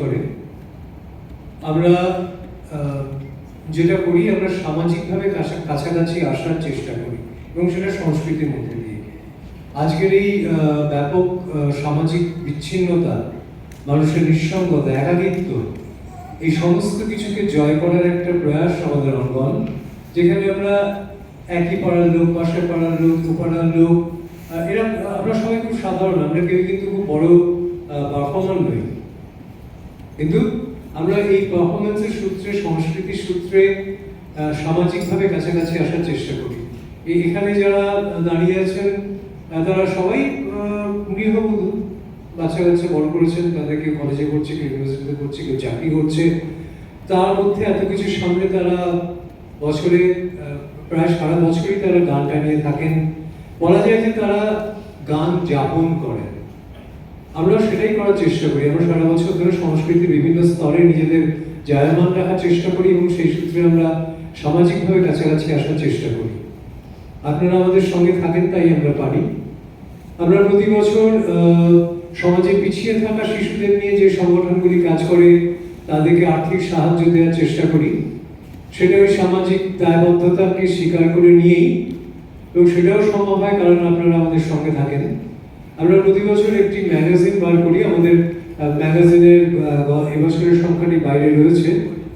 করে। আমরা যেটা করি, আমরা সামাজিকভাবে কাছাকাছি আসার চেষ্টা করি এবং সেটা সংস্কৃতির মধ্যে দিয়ে। আজকের এই ব্যাপক সামাজিক বিচ্ছিন্নতা, মানুষের নিঃসঙ্গতা, একাকিত্ব, এই সমস্ত কিছুকে জয় করার একটা প্রয়াস আমাদের অঙ্গন যেখানে আমরা একই পাড়ার লোক, পাশের পাড়ার লোক দুপাড়ার লোক এরা, আমরা সবাই খুব সাধারণ, আমরা কেউ কিন্তু খুব বড় পারফর্মার নই। কিন্তু আমরা এই পারফরমেন্সের সূত্রে, সংস্কৃতির সূত্রে সামাজিকভাবে কাছাকাছি আসার চেষ্টা করি। এখানে যারা দাঁড়িয়ে আছেন তারা সবাই গৃহবধূ। বাচ্চা কাচ্চা বড় করেছেন, তাদের কেউ কলেজে করছে কেউ ইউনিভার্সিটিতে করছে কেউ চাকরি করছে। তার মধ্যে এত কিছু সামনে তারা বছরে প্রায় সারা বছরই তারা গানটা নিয়ে থাকেন। বলা যায় যে তারা গান যাপন করেন। আমরা সেটাই করার চেষ্টা করি। আমরা সারা বছর ধরে সংস্কৃতির বিভিন্ন স্তরে নিজেদের জায়মান রাখার চেষ্টা করি এবং সেই সূত্রে আমরা সামাজিকভাবে কাছাকাছি আসার চেষ্টা করি। আপনারা আমাদের সঙ্গে থাকেন তাই আমরা পারি। আমরা প্রতি বছর সমাজে পিছিয়ে থাকা শিশুদের নিয়ে যে সংগঠনগুলি কাজ করে, তাদেরকে আর্থিক সাহায্য দেওয়ার চেষ্টা করি। সেটা ওই সামাজিক দায়বদ্ধতাকে স্বীকার করে নিয়েই এবং সেটাও সম্ভব হয় কারণ আপনারা আমাদের সঙ্গে থাকেন। আমরা প্রতি বছর একটি ম্যাগাজিন বার করি। আমাদের ম্যাগাজিনের এবছরের সংখ্যাটি বাইরে রয়েছে।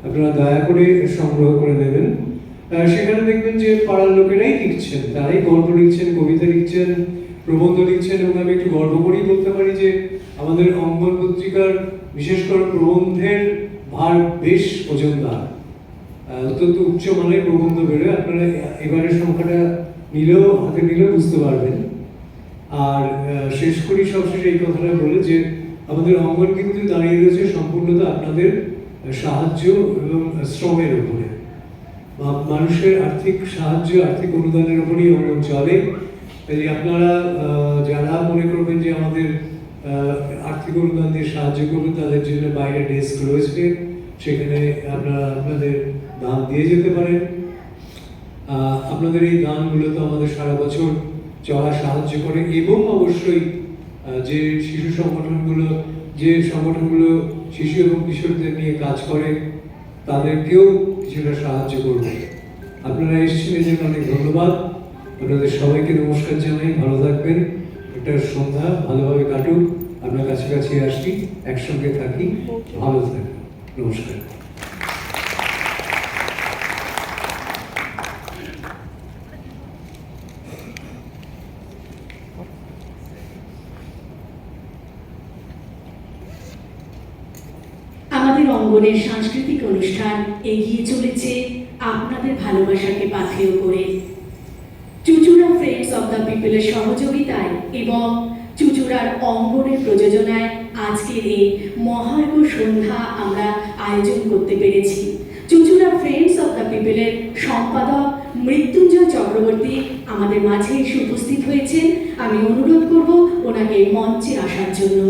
আপনারা দয়া করে সংগ্রহ করে নেবেন। সেখানে দেখবেন যে পাড়ার লোকেরাই লিখছেন। তারাই গল্প লিখছেন, কবিতা লিখছেন, প্রবন্ধ লিখছেন এবং আমি একটু গর্ব করেই বলতে পারি যে আমাদের অঙ্গন পত্রিকার বিশেষ করে প্রবন্ধের ভার বেশ ওজনদার। অত্যন্ত উচ্চমানের প্রবন্ধ বেরোয়। আপনারা এবারের সংখ্যাটা নিলেও, হাতে নিলেও বুঝতে পারবেন। আর শেষ করি সবশেষে এই কথাটা বলে যে আমাদের অঙ্গন কিন্তু দাঁড়িয়ে রয়েছে সম্পূর্ণতা আপনাদের সাহায্য এবং শ্রমের উপরে। মানুষের আর্থিক সাহায্য, আর্থিক অনুদানের উপরেই অঙ্গন চলে। তাই আপনারা যারা মনে করবেন যে আমাদের আর্থিক অনুদান দিয়ে সাহায্য করবেন তাদের জন্য বাইরে ডেস্ক রয়েছে। সেখানে আপনারা আপনাদের দান দিয়ে যেতে পারেন। আপনাদের এই দানগুলো তো আমাদের সারা বছর চলা সাহায্য করে এবং অবশ্যই যে শিশু সংগঠনগুলো, যে সংগঠনগুলো শিশু এবং কিশোরদের নিয়ে কাজ করে, তাদেরকেও কিছুটা সাহায্য করবে। আপনারা এসেছেন এই জন্য অনেক ধন্যবাদ। আপনাদের সবাইকে নমস্কার জানাই, ভালো থাকবেন। একটা সন্ধ্যা, ভালোভাবে কাটুক। আমরা কাছাকাছি আসি, একসঙ্গে থাকি, ভালো থাকি নমস্কার আমাদের অঙ্গনের সাংস্কৃতিক অনুষ্ঠান এগিয়ে চলেছে আপনাদের ভালোবাসাকে পাথেয় করে। চুচুড়া ফ্রেন্ডস অব দ্য পিপলের সহযোগিতায় এবং চুচুড়ার অঙ্গনের প্রযোজনায় আজকের এই মহার্ঘ সন্ধ্যা আমরা আয়োজন করতে পেরেছি। চুচুড়া ফ্রেন্ডস অব দ্য পিপলের সম্পাদক মৃত্যুঞ্জয় চক্রবর্তী আমাদের মাঝে এসে উপস্থিত হয়েছেন। আমি অনুরোধ করব ওনাকে মঞ্চে আসার জন্য।